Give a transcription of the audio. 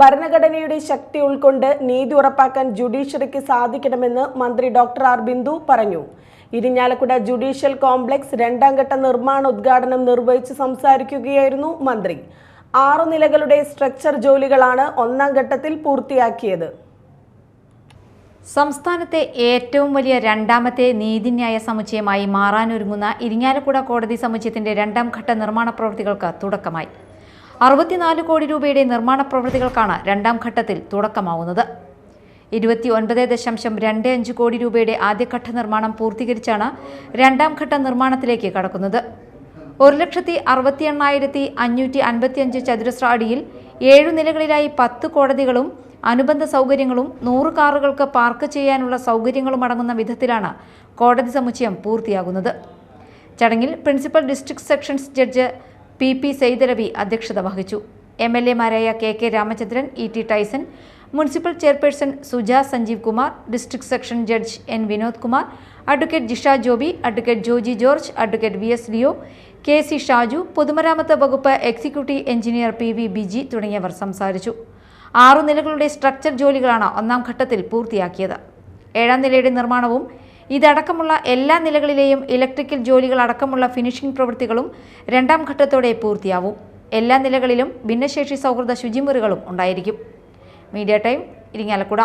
ഭരണഘടനയുടെ ശക്തി ഉൾക്കൊണ്ട് നീതി ഉറപ്പാക്കാൻ ജുഡീഷ്യറിക്ക് സാധിക്കണമെന്ന് മന്ത്രി ഡോക്ടർ ആർ ബിന്ദു പറഞ്ഞു. ഇരിഞ്ഞാലക്കുട ജുഡീഷ്യൽ കോംപ്ലക്സ് രണ്ടാം ഘട്ട നിർമ്മാണ ഉദ്ഘാടനം നിർവഹിച്ച് സംസാരിക്കുകയായിരുന്നു മന്ത്രി. ആറു നിലകളുടെ സ്ട്രക്ചർ ജോലികളാണ് ഒന്നാം ഘട്ടത്തിൽ പൂർത്തിയാക്കിയത്. സംസ്ഥാനത്തെ ഏറ്റവും വലിയ രണ്ടാമത്തെ നീതിന്യായ സമുച്ചയമായി മാറാനൊരുങ്ങുന്ന ഇരിങ്ങാലക്കുട കോടതി സമുച്ചയത്തിന്റെ രണ്ടാം ഘട്ട നിർമ്മാണ പ്രവൃത്തികൾക്ക് തുടക്കമായി. അറുപത്തിനാല് കോടി രൂപയുടെ നിർമ്മാണ പ്രവൃത്തികൾക്കാണ് രണ്ടാം ഘട്ടത്തിൽ തുടക്കമാവുന്നത്. ഇരുപത്തി ഒൻപത് ദശാംശം രണ്ട് അഞ്ച് കോടി രൂപയുടെ ആദ്യഘട്ട നിർമ്മാണം പൂർത്തീകരിച്ചാണ് രണ്ടാം ഘട്ട നിർമ്മാണത്തിലേക്ക് കടക്കുന്നത്. ഒരു ലക്ഷത്തി അറുപത്തി എണ്ണായിരത്തി അഞ്ഞൂറ്റി അൻപത്തിയഞ്ച് ചതുരശ്ര അടിയിൽ ഏഴു നിലകളിലായി പത്ത് കോടതികളും അനുബന്ധ സൗകര്യങ്ങളും നൂറ് കാറുകൾക്ക് പാർക്ക് ചെയ്യാനുള്ള സൗകര്യങ്ങളും അടങ്ങുന്ന വിധത്തിലാണ് കോടതി സമുച്ചയം പൂർത്തിയാകുന്നത്. ചടങ്ങിൽ principal district sessions judge P P Saidaravi അധ്യക്ഷത വഹിച്ചു. M L എമാരായ K K Ramachandran E T Tyson municipal chairperson Suja Sanjeev Kumar district section judge N Vinod Kumar advocate Jisha Joby advocate Joji George advocate V S Leo K C Shaju പൊതുമരാമത്ത് വകുപ്പ് executive engineer P V Biji തുടങ്ങിയവർ സംസാരിച്ചു. ആറു നിലകളുടെ structure ജോലികളാണ് ഒന്നാം ഘട്ടത്തിൽ പൂർത്തിയാക്കിയത്. ഏഴാം നിലയുടെ നിർമ്മാണവും ഇതടക്കമുള്ള എല്ലാ നിലകളിലെയും ഇലക്ട്രിക്കൽ ജോലികൾ അടക്കമുള്ള ഫിനിഷിംഗ് പ്രവൃത്തികളും രണ്ടാം ഘട്ടത്തോടെ പൂർത്തിയാവും. എല്ലാ നിലകളിലും ഭിന്നശേഷി സൗഹൃദ ശുചിമുറികളും ഉണ്ടായിരിക്കും. Media time Irinjalakuda.